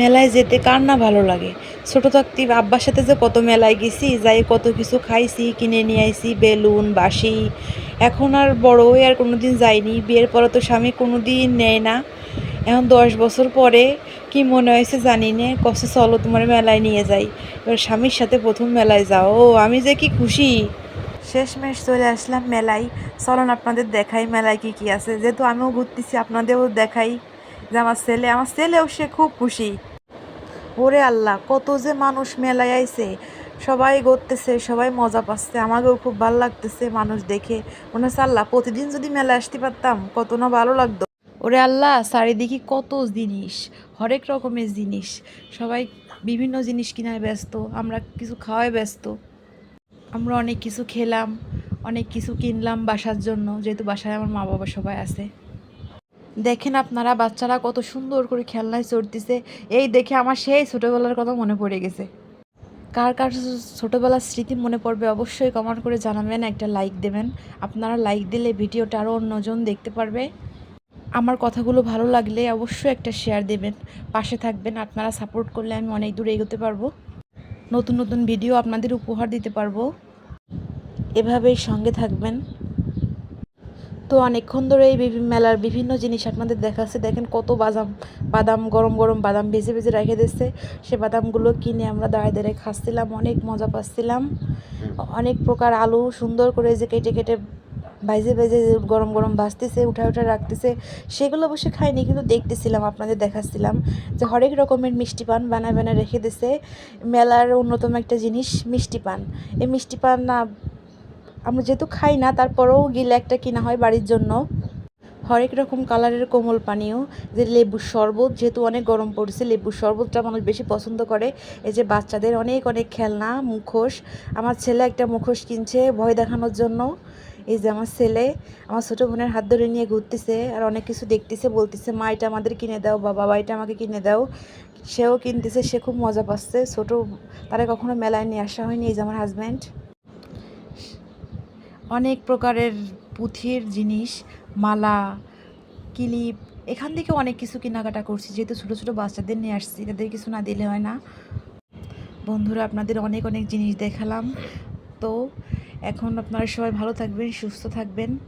মেলায় যেতে কার না ভালো লাগে? ছোটো থাকতে আব্বার সাথে যে কত মেলায় গেছি, যাই কত কিছু খাইছি, কিনে নিয়ে আইছি, বেলুন বাসি এখন আর বড় হয়ে আর কোনো দিন যাইনি। বিয়ের পরে তো স্বামী কোনো দিন নেয় না। এখন দশ বছর পরে কি মনে হয়েছে জানি না। কষ্ট চলো তোমার মেলায় নিয়ে যাই। এবার স্বামীর সাথে প্রথম মেলায় যাও। ও, আমি যে কি খুশি। শেষমেশ চলে আসলাম মেলায়। চলুন আপনাদের দেখাই মেলায় কি কি আছে। যেহেতু আমিও ঘুরতেছি, আপনাদেরও দেখাই। যে আমার ছেলে, আমার ছেলেও সে খুব খুশি। ওরে আল্লাহ, কত যে মানুষ মেলায় আইছে, সবাই ঘুরতেছে, সবাই মজা পাচ্ছে, আমাকেও খুব ভালো লাগতেছে মানুষ দেখে। মনে হচ্ছে আল্লাহ, প্রতিদিন যদি মেলায় আসতে পারতাম, কত না ভালো লাগতো। ওরে আল্লাহ, চারিদিকে কত জিনিস, হরেক রকমের জিনিস। সবাই বিভিন্ন জিনিস কিনায় ব্যস্ত, আমরা কিছু খাওয়ায় ব্যস্ত। আমরা অনেক কিছু খেলাম, অনেক কিছু কিনলাম বাসার জন্য, যেহেতু বাসায় আমার মা বাবা সবাই আছে। দেখেন আপনারা বাচ্চারা কত সুন্দর করে খেলনায় চড়তেছে এই দেখে আমার সেই ছোটোবেলার কথা মনে পড়ে গেছে। কার কার ছোটোবেলার স্মৃতি মনে পড়বে অবশ্যই কমেন্ট করে জানাবেন, একটা লাইক দেবেন। আপনারা লাইক দিলে ভিডিওটা আরও অন্যজন দেখতে পারবে। আমার কথাগুলো ভালো লাগলে অবশ্যই একটা শেয়ার দেবেন। পাশে থাকবেন, আপনারা সাপোর্ট করলে আমি অনেক দূর এগোতে পারব। নতুন নতুন ভিডিও আপনাদের উপহার দিতে পারব। এভাবেই সঙ্গে থাকবেন। তো অনেকক্ষণ ধরে এই মেলার বিভিন্ন জিনিস আপনাদের দেখাচ্ছে। দেখেন কত বাদাম বাদাম, গরম গরম বাদাম ভেজে ভেজে রেখে দিচ্ছে সে বাদামগুলো কিনে আমরা দাঁড়ায় দাঁড়িয়ে খাচ্ছিলাম, অনেক মজা পাচ্ছিলাম। অনেক প্রকার আলু সুন্দর করে যে কেটে কেটে ভাইজে ভেজে গরম গরম ভাজতেছে, উঠা উঠা রাখতেছে। সেগুলো অবশ্যই খাইনি কিন্তু দেখতেছিলাম, আপনাদের দেখাচ্ছিলাম যে হরেক রকমের মিষ্টি পান বানায় বানায় রেখে দিছে মেলার অন্যতম একটা জিনিস মিষ্টি পান। এই মিষ্টি পান না আমরা যেহেতু খাই না, তারপরেও গিলে একটা কিনা হয় বাড়ির জন্য। হরেক রকম কালারের কোমল পানীয়, যে লেবুর শরবত, যেহেতু অনেক গরম পড়ছে, লেবুর শরবতটা মানুষ বেশি পছন্দ করে। এই যে বাচ্চাদের অনেক অনেক খেলনা, মুখোশ। আমার ছেলে একটা মুখোশ কিনছে ভয় দেখানোর জন্য। এই যে আমার ছেলে, আমার ছোটো বোনের হাত ধরে নিয়ে ঘুরতেছে আর অনেক কিছু দেখতেছে, বলতেছে, মা, এটা আমাদের কিনে দাও বা বাবা এটা আমাকে কিনে দাও। সেও কিনতেছে, সে খুব মজা পাচ্ছে। ছোটো, তারা কখনো মেলায় নিয়ে আসা হয়নি, এই যে আমার হাজব্যান্ড অনেক প্রকারের পুঁথির জিনিস, মালা, কিলিপ, এখান থেকে অনেক কিছু কেনাকাটা করছি। যেহেতু ছোটো ছোটো বাচ্চাদের নিয়ে আসছি, তাদের কিছু না দিলে হয় না। বন্ধুরা, আপনাদের অনেক অনেক জিনিস দেখালাম। তো এখন আপনারা সবাই ভালো থাকবেন, সুস্থ থাকবেন।